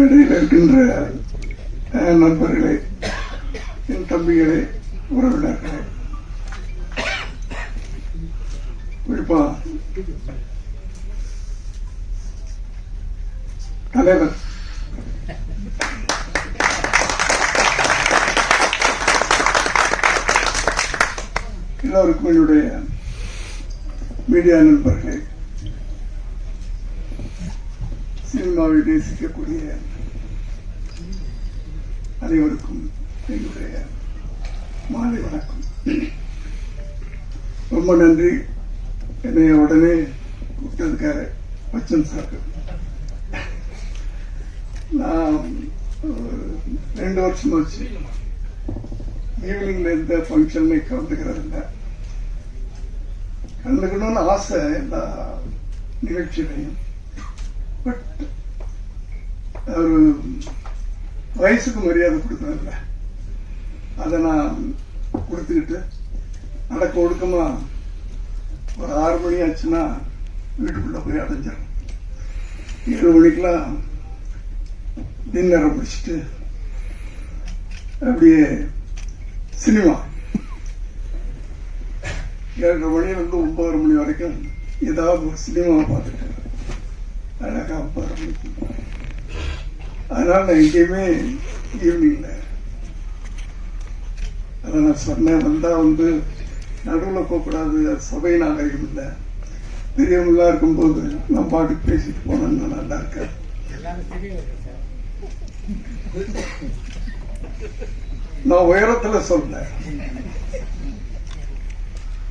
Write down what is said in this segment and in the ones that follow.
மேடையில் இருக்கின்ற நண்பர்களே என் தம்பிகளே உறவினர்களே. குறிப்பா தலைவர். எல்லோருக்கும் என்னுடைய மீடியா நண்பர்களே சினிமாவை நேசிக்கக்கூடிய அனைவருக்கும் என்னுடைய மாலை வணக்கம். ரொம்ப நன்றி. என்னை உடனே கூப்பிட்டதுக்காக பச்சன் சார் நான் ரெண்டு வருஷம் வச்சு ஈவினிங்ல எந்த ஃபங்க்ஷன்ல கலந்துக்கிறது இல்லை. கலந்துக்கணும்னு ஆசை எல்லா நிகழ்ச்சியிலையும். பட் ஒரு வயசுக்கு மரியாதை கொடுக்கணும்ல அதை நான் கொடுத்துக்கிட்டு நடக்க ஒடுக்கமா ஒரு ஆறு மணி ஆச்சுன்னா வீட்டுக்குள்ள போய் அடைஞ்சிடும் ஏழு மணிக்கெல்லாம் டின்னரை முடிச்சுட்டு அப்படியே சினிமா. ஏழரை மணியிலிருந்து ஒன்பதரை மணி வரைக்கும் ஏதாவது ஒரு சினிமாவை பார்த்துட்டு அழகாக ஒன்பதரை மணிக்கு அதனால நான் எங்கேயுமே ஈவினிங்ல அதை நான் சொன்னேன் வந்தா வந்து நடுவில் போகக்கூடாது சபை நாகரிகம் இல்லை. பெரியவங்களா இருக்கும்போது நான் பாட்டுக்கு பேசிட்டு போனேன்னு நல்லா இருக்காது நான் உயரத்துல சொல்றேன்.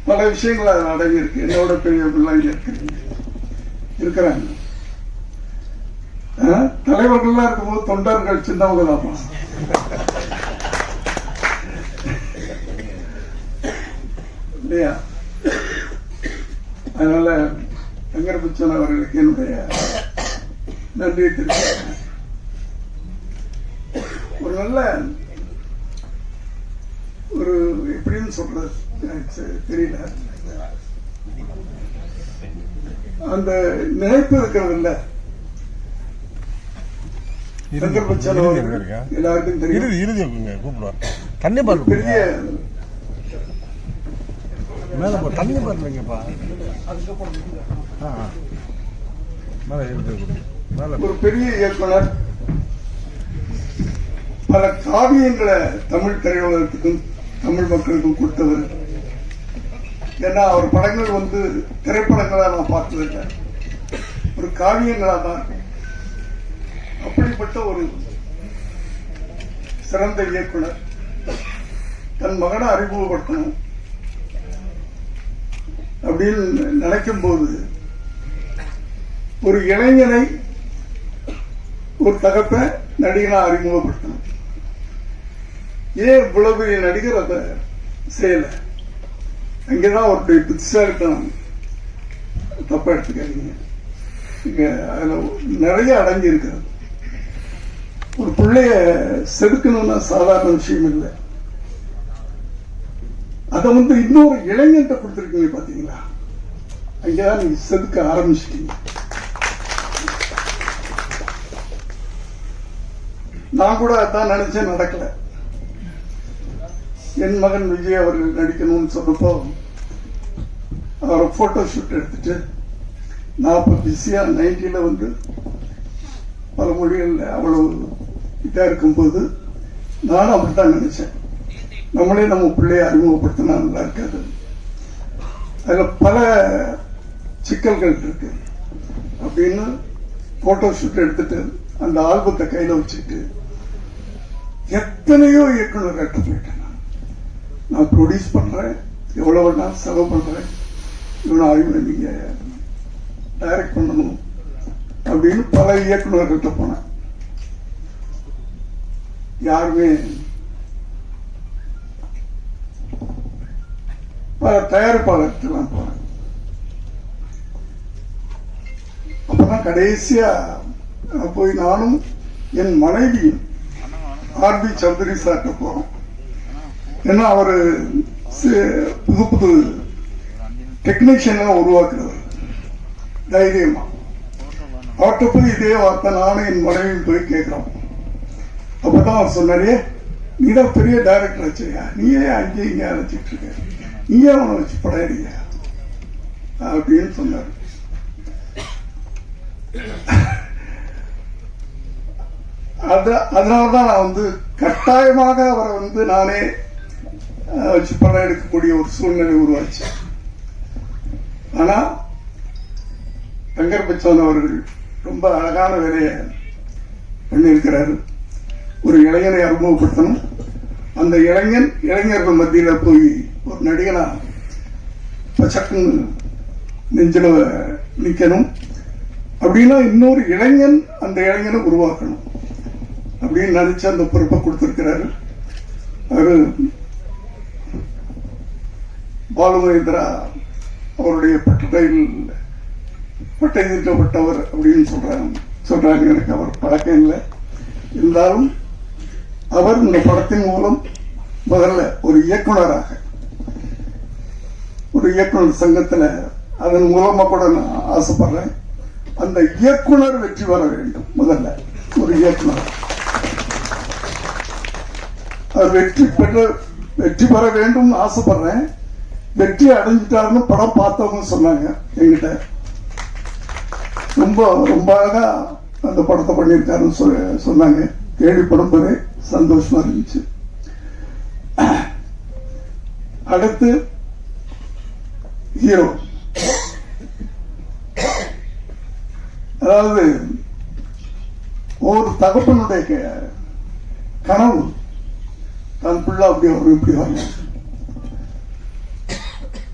பல விஷயங்கள் அதில் அடங்கி இருக்கு என்னோட பெரியவர்கள்லாம் இங்க இருக்கிறீங்க. இருக்கிறாங்க? தலைவர்கள்லாம் இருக்கும்போது தொண்டர்கள் சின்னவங்க தான்ப்பா இல்லையா? அதனால வெங்கடபட்சன் அவர்களுக்கு என்னுடைய நன்றியை தெரிவிக்கிறேன். ஒரு நல்ல ஒரு எப்படின்னு சொல்றது? தெரியல. அந்த நினைப்பு இருக்கிறது இல்லை. எல்லாருக்கும் தெரியும். இறுதி கூப்பிடுவார் தண்ணி பாரு பெரிய மேல போ தண்ணி பாருங்கப்பா ஆ. மேல. மேல ஒரு பெரிய இயக்குனர் பல காவியங்களை தமிழ் திரையுலகத்துக்கும் தமிழ் மக்களுக்கும் கொடுத்தவர். ஏன்னா அவர் படங்கள் வந்து திரைப்படங்களா நான் பார்த்ததில்லை. ஒரு காவியங்களா தான் இருக்கும். அப்படிப்பட்ட ஒரு சிறந்த இயக்குனர் தன் மகனை அறிமுகப்படுத்தணும் அப்படின்னு நினைக்கும் போது ஒரு இளைஞனை ஒரு தகப்ப நடிகனா அறிமுகப்படுத்தணும். ஏன் இவ்வளவு பெரிய நடிகர் அதை செய்யல? அங்கதான் அவருடைய இருக்கணும் தப்பா எடுத்துக்காதீங்க. இங்க அதுல நிறைய அடங்கி இருக்கிறது. ஒரு பிள்ளைய செதுக்கணும்னா சாதாரண விஷயம் இல்லை. அதை வந்து இன்னொரு இளைஞர்கிட்ட கொடுத்துருக்கீங்க பாத்தீங்களா ஐயா நீங்க செதுக்க ஆரம்பிச்சிட்டீங்க. நான் கூட அதான் நினைச்சேன் நடக்கல. என் மகன் விஜய் அவர்கள் நடிக்கணும்னு சொன்னப்போ அவரை போட்டோ ஷூட் எடுத்துட்டு நான் இப்ப பிஸியா நைன்டில வந்து பல மொழிகளில் அவ்வளவு இதா இருக்கும்போது நானும் அப்படித்தான் நினைச்சேன். நம்மளே நம்ம பிள்ளைய அறிமுகப்படுத்தினா நல்லா இருக்காது. அதில் பல சிக்கல்கள் இருக்கு. அப்படின்னு போட்டோ ஷூட் எடுத்துட்டு அந்த ஆல்பத்தை கையில வச்சுட்டு எத்தனையோ இயக்குநர்கிட்ட போயிட்டேன் நான். நான் ப்ரொடியூஸ் பண்றேன் எவ்வளவு நான் செலவு பண்றேன் இவனை ஆய்வு நீங்கள் டைரக்ட் பண்ணணும் அப்படின்னு பல இயக்குநர்கிட்ட போனேன். யாருமே பல தயாரிப்பாளர்கிட்டலாம் அப்பதான் கடைசியா போய் நானும் என் மனைவியும் ஆர்பி சௌத்ரி சார்ட்ட போறோம் ஏன்னா அவரு புது புது டெக்னீஷியன் உருவாக்குறவர் தைரியமா அவர்கிட்ட போய் இதே வார்த்தை நானும் என் மனைவியும் போய் கேட்கிறோம் அப்பதான் அவர் சொன்னாரு நீ தான் பெரிய டைரக்டர் வச்சிருக்க நீயே அங்கே இங்கே அழைச்சிட்டு இருக்க. நீயே அவனை வச்சு படம் எடுங்க அப்படின்னு சொன்னார். அது அதனால்தான் நான் வந்து கட்டாயமாக அவரை வந்து நானே வச்சு படம் எடுக்கக்கூடிய ஒரு சூழ்நிலை உருவாச்சு. ஆனா தங்கர் பச்சன் அவர்கள் ரொம்ப அழகான வேலையை பண்ணியிருக்கிறாரு. ஒரு இளைஞனை அறிமுகப்படுத்தணும். அந்த இளைஞன் இளைஞர்கள் மத்தியில போய் ஒரு நடிகனா பச்சக்கு நெஞ்சில நிற்கணும் அப்படின்னா இன்னொரு இளைஞன் அந்த இளைஞனை உருவாக்கணும். அப்படின்னு நினைச்சு அந்த பொறுப்பை கொடுத்திருக்கிறாரு. அவர் பாலுமகேந்திரா அவருடைய பட்டத்தையில் பட்டை தீட்டப்பட்டவர் அப்படின்னு சொல்றாங்க. சொல்றாங்க எனக்கு அவர் பழக்கம் இல்லை. இருந்தாலும் அவர் இந்த படத்தின் மூலம் முதல்ல ஒரு இயக்குனராக ஒரு இயக்குனர் சங்கத்தில் அதன் மூலமா கூட நான் ஆசைப்படுறேன். அந்த இயக்குனர் வெற்றி பெற வேண்டும் முதல்ல ஒரு இயக்குனர். அவர் வெற்றி பெற்ற வெற்றி பெற வேண்டும் ஆசைப்படுறேன். வெற்றி அடைஞ்சிட்டாருன்னு படம் பார்த்தவங்க சொன்னாங்க என்கிட்ட. ரொம்ப ரொம்ப அழகா அந்த படத்தை பண்ணியிருக்காருன்னு சொ- சொன்னாங்க கேள்விப்படும்போதே சந்தோஷமா இருந்துச்சு. அடுத்து ஹீரோ அதாவது ஒரு தகப்பனுடைய க- கனவு. தன் பிள்ளை அப்படி வரும் இப்படி வரணும்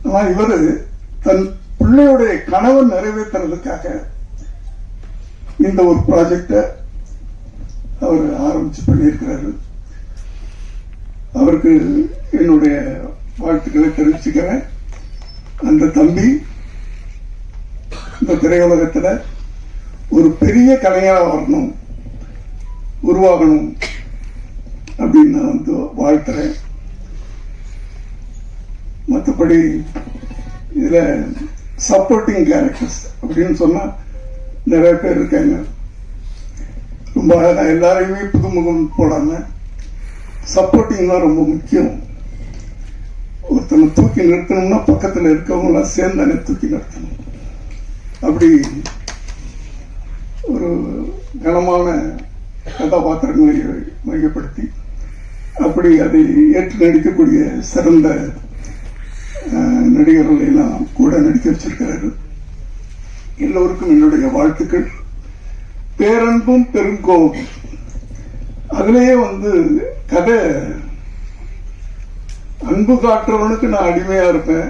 ஆனா தன் பிள்ளையுடைய கனவை நிறைவேற்றுறதுக்காக இந்த ஒரு ப்ராஜெக்ட அவர் ஆரம்பித்து பண்ணியிருக்கிறார்கள். அவருக்கு என்னுடைய வாழ்த்துக்களை தெரிவிச்சுக்கிறேன். அந்த தம்பி இந்த திரையுலகத்தில் ஒரு பெரிய கலைஞராக வரணும் உருவாகணும் அப்படின்னு நான் வந்து வாழ்த்துறேன். மற்றபடி இதில் சப்போர்ட்டிங் கேரக்டர்ஸ் அப்படின்னு சொன்னால் நிறைய பேர் இருக்காங்க. ரொம்ப அழகாக எல்லாரையுமே புதுமுகம் போடாங்க சப்போர்ட்டிங்லாம் ரொம்ப முக்கியம். ஒருத்தனை தூக்கி நிறுத்தணும்னா பக்கத்தில் இருக்கவங்களாம் சேர்ந்தானே தூக்கி நிறுத்தணும். அப்படி ஒரு கனமான கதாபாத்திரங்களை மையப்படுத்தி அப்படி அதை ஏற்று நடிக்கக்கூடிய சிறந்த நடிகர்களையெல்லாம் கூட நடிக்க வச்சிருக்கிறாரு எல்லோருக்கும் என்னுடைய வாழ்த்துக்கள். பேரன்பும் பெருங்கோபம் அதுலேயே வந்து கதை. அன்பு காட்டுறவனுக்கு நான் அடிமையா இருப்பேன்.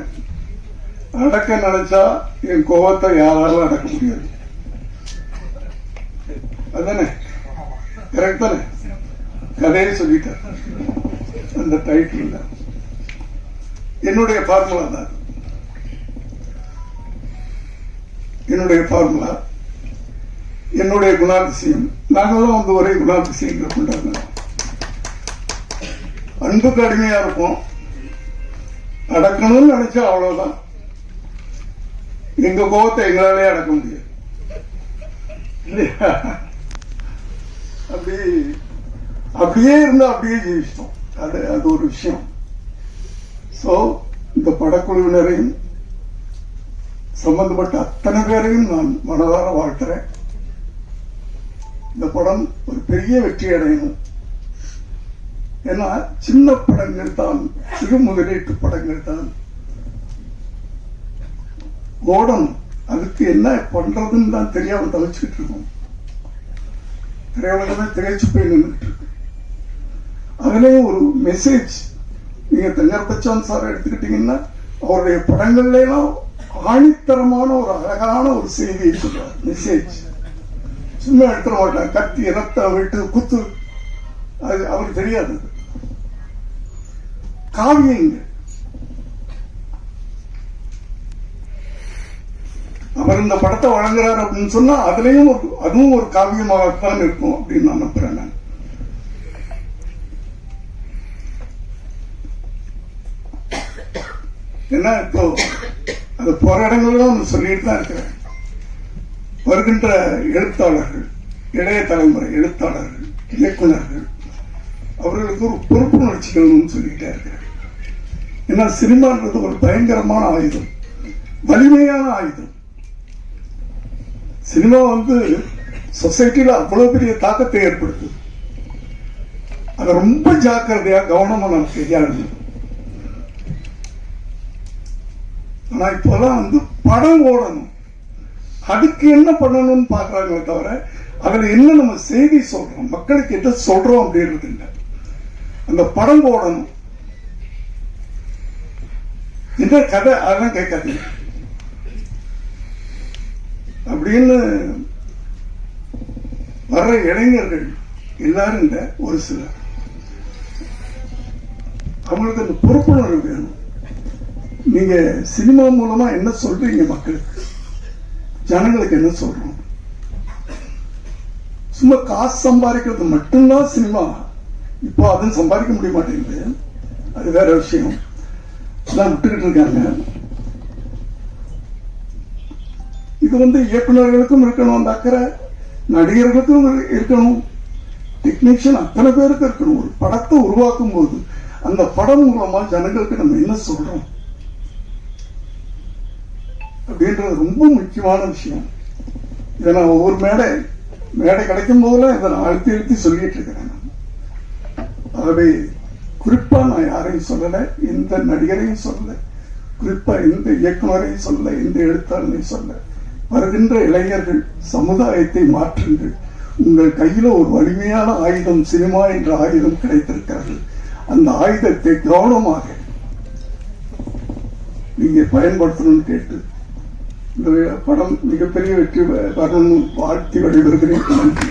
அடக்க நினைச்சா என் கோபத்தை யாராலும் அடக்க முடியாது. அதானே? கரெக்ட் தானே? கதையை சொல்லிட்டேன் அந்த டைட்டில் என்னுடைய ஃபார்முலா தான் என்னுடைய ஃபார்முலா என்னுடைய குணாதிசயம். நாங்களும் வந்து ஒரே குணாதிசயங்கள் கொண்டாடுறோம் அன்பு கடுமையா இருக்கும் அடக்கணும்னு நினைச்சா அவ்வளவுதான். எங்க கோபத்தை எங்களாலே அடக்க முடியாது. இல்லையா? அப்படி அப்படியே இருந்தா அப்படியே ஜீவிச்சிட்டோம் அது அது ஒரு விஷயம். சோ இந்த படக்குழுவினரையும் சம்பந்தப்பட்ட அத்தனை பேரையும் நான் மனதார வாழ்த்துறேன். இந்த படம் ஒரு பெரிய வெற்றி அடையணும் ஏன்னா சின்ன படங்கள் தான் சிறு முதலீட்டு படங்கள் தான். ஓடம் அதுக்கு என்ன பண்றதுன்னு தான் தெரியாம தவிச்சுக்கிட்டு இருக்கோம். திரையுலகமே திகைச்சு போய் நின்றுட்டு இருக்கு. ஒரு மெசேஜ் நீங்க தங்கர் பச்சான் சார் எடுத்துக்கிட்டீங்கன்னா அவருடைய படங்கள்ல ஆணித்தரமான ஒரு அழகான ஒரு செய்தியை சொல்றார். மெசேஜ் சும்மா எடுத்துட மாட்டான் கத்தி ரத்தம் விட்டு குத்து. அது அவருக்கு தெரியாது. காவியங்க அவர் இந்த படத்தை வழங்குறாரு அப்படின்னு சொன்னா அதுலயும் ஒரு அதுவும் ஒரு காவியமாகத்தான் இருக்கும் அப்படின்னு நான் நம்புறேன் நான். ஏன்னா இப்போ அது போற இடங்கள்ல சொல்லிட்டு தான் இருக்கிறேன். வருகின்ற எழுத்தாளர்கள் இளைய தலைமுறை எழுத்தாளர்கள் இயக்குனர்கள் அவர்களுக்கு ஒரு பொறுப்புணர்ச்சி வேணும்னு சொல்லிட்டே ஏன்னா சினிமான்றது ஒரு பயங்கரமான ஆயுதம் வலிமையான ஆயுதம். சினிமா வந்து சொசைட்டில அவ்வளவு பெரிய தாக்கத்தை ஏற்படுத்துது அதை ரொம்ப ஜாக்கிரதையா கவனமா நம்ம கையாளணும். ஆனால் இப்போதான் வந்து படம் ஓடணும். அதுக்கு என்ன பண்ணணும்னு பாக்குறாங்களே தவிர அதில் என்ன நம்ம செய்தி சொல்றோம் மக்களுக்கு என்ன சொல்றோம் அப்படின்றது இல்லை. அந்த படம் போடணும். என்ன கதை அதெல்லாம் கேட்காதீங்க. அப்படின்னு வர்ற இளைஞர்கள் எல்லாரும் இல்ல ஒரு சிலர். அவங்களுக்கு அந்த பொறுப்புணர்வு வேணும். நீங்க சினிமா மூலமா என்ன சொல்றீங்க மக்களுக்கு? ஜனங்களுக்கு என்ன சொல்றோம்? சும்மா காசு சம்பாதிக்கிறது மட்டும்தான் சினிமா. இப்போ அதுவும் சம்பாதிக்க முடிய மாட்டேங்குது. அது வேற விஷயம். எல்லாம் விட்டுக்கிட்டு இருக்காங்க. இது வந்து இயக்குநர்களுக்கும் இருக்கணும் அந்த அக்கறை. நடிகர்களுக்கும் இருக்கணும். டெக்னீஷியன் அத்தனை பேருக்கு இருக்கணும். ஒரு படத்தை உருவாக்கும் போது அந்த படம் மூலமா ஜனங்களுக்கு நம்ம என்ன சொல்றோம்? அப்படின்றது ரொம்ப முக்கியமான விஷயம். இதை நான் ஒவ்வொரு மேடை மேடை கிடைக்கும் போதெல்லாம் இதை நான் அழுத்தி அழுத்தி சொல்லிட்டு இருக்கிறேன். ஆகவே குறிப்பா நான் யாரையும் சொல்லலை எந்த நடிகரையும் சொல்லல குறிப்பா எந்த இயக்குனரையும் சொல்லல எந்த எழுத்தாளரையும் சொல்லல. வருகின்ற இளைஞர்கள் சமுதாயத்தை மாற்றுங்கள். உங்கள் கையில ஒரு வலிமையான ஆயுதம் சினிமா என்ற ஆயுதம் கிடைத்திருக்கிறது. அந்த ஆயுதத்தை கவனமாக நீங்க பயன்படுத்தணும்னு கேட்டு இந்த படம் மிகப்பெரிய வெற்றி பெறணும்னு வாழ்த்தி வழிபடுகிறேன் நன்றி